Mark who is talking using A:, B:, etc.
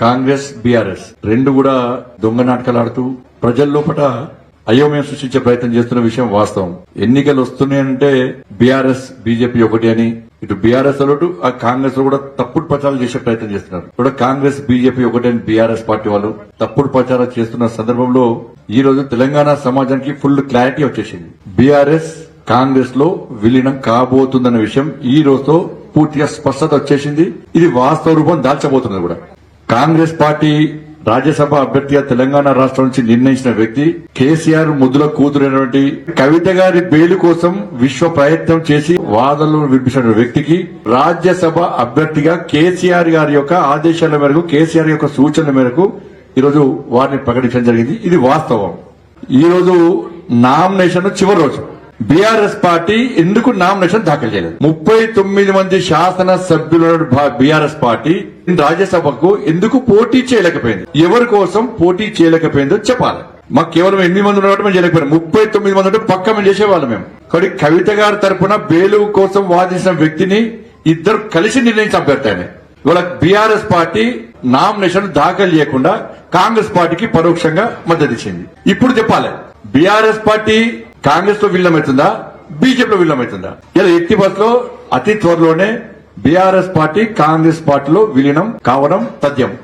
A: Congress BRS రెండు కూడా దొంగ నాటకాలు ఆడుతూ ప్రజల లోపల అయోమయం సృష్టించే ప్రయత్నం చేస్తున్న విషయం వాస్తవం. ఎన్నికలు వస్తున్నాయంటే బీఆర్ఎస్ బీజేపీ ఒకటి అని. ఇటు బీఆర్ఎస్ అటు ఆ కాంగ్రెస్లో కూడా తప్పుడు ప్రచారం చేసే ప్రయత్నం చేస్తున్నారు. కూడా కాంగ్రెస్ బీజేపీ ఒకటి అని బీఆర్ఎస్ పార్టీ వాళ్ళు తప్పుడు ప్రచారం చేస్తున్న సందర్భంలో ఈ రోజు తెలంగాణ సమాజానికి ఫుల్ క్లారిటీ వచ్చేసింది. బీఆర్ఎస్ కాంగ్రెస్లో విలీనం కాబోతుందన్న విషయం ఈ రోజుతో పూర్తిగా స్పష్టత వచ్చేసింది. ఇది వాస్తవ రూపం దాల్చబోతున్నది కూడా. కాంగ్రెస్ పార్టీ రాజ్యసభ అభ్యర్థిగా తెలంగాణ రాష్ట్రం నుంచి నిర్ణయించిన వ్యక్తి కేసీఆర్ ముద్దుల కూతురైనటువంటి కవిత గారి బెయిల్ కోసం విశ్వ ప్రయత్నం చేసి వాదనలు వినిపించిన వ్యక్తికి రాజ్యసభ అభ్యర్థిగా కేసీఆర్ గారి యొక్క ఆదేశాల మేరకు కేసీఆర్ యొక్క సూచనల మేరకు ఈరోజు వారిని ప్రకటించడం జరిగింది. ఇది వాస్తవం. ఈరోజు నామినేషన్ చివరి రోజు. బీఆర్ఎస్ పార్టీ ఎందుకు నామినేషన్ దాఖలు చేయలేదు? ముప్పై తొమ్మిది మంది శాసన సభ్యుల బీఆర్ఎస్ పార్టీ రాజ్యసభకు ఎందుకు పోటీ చేయలేకపోయింది? ఎవరి కోసం పోటీ చేయలేకపోయిందో చెప్పాలి. మాకు కేవలం ఎనిమిది మంది ఉన్నట్టు మేము చేయలేకపోయాం. ముప్పై తొమ్మిది మంది ఉంటే పక్క మేము చేసేవాళ్ళం మేము. కానీ కవిత గారి తరఫున బేలు కోసం వాదించిన వ్యక్తిని ఇద్దరు కలిసి నిర్ణయించిన అభ్యర్థి ఆయన. ఇవాళ బీఆర్ఎస్ పార్టీ నామినేషన్ దాఖలు చేయకుండా కాంగ్రెస్ పార్టీకి పరోక్షంగా మద్దతు ఇచ్చింది. ఇప్పుడు చెప్పాలి. బీఆర్ఎస్ పార్టీ కాంగ్రెస్లో విలీనమవుతుందా? బీజేపీలో విలీనమవుతుందా? ఇలా ఎట్టి బస్సులో అతి త్వరలోనే బీఆర్ఎస్ పార్టీ కాంగ్రెస్ పార్టీలో విలీనం కావడం తథ్యం.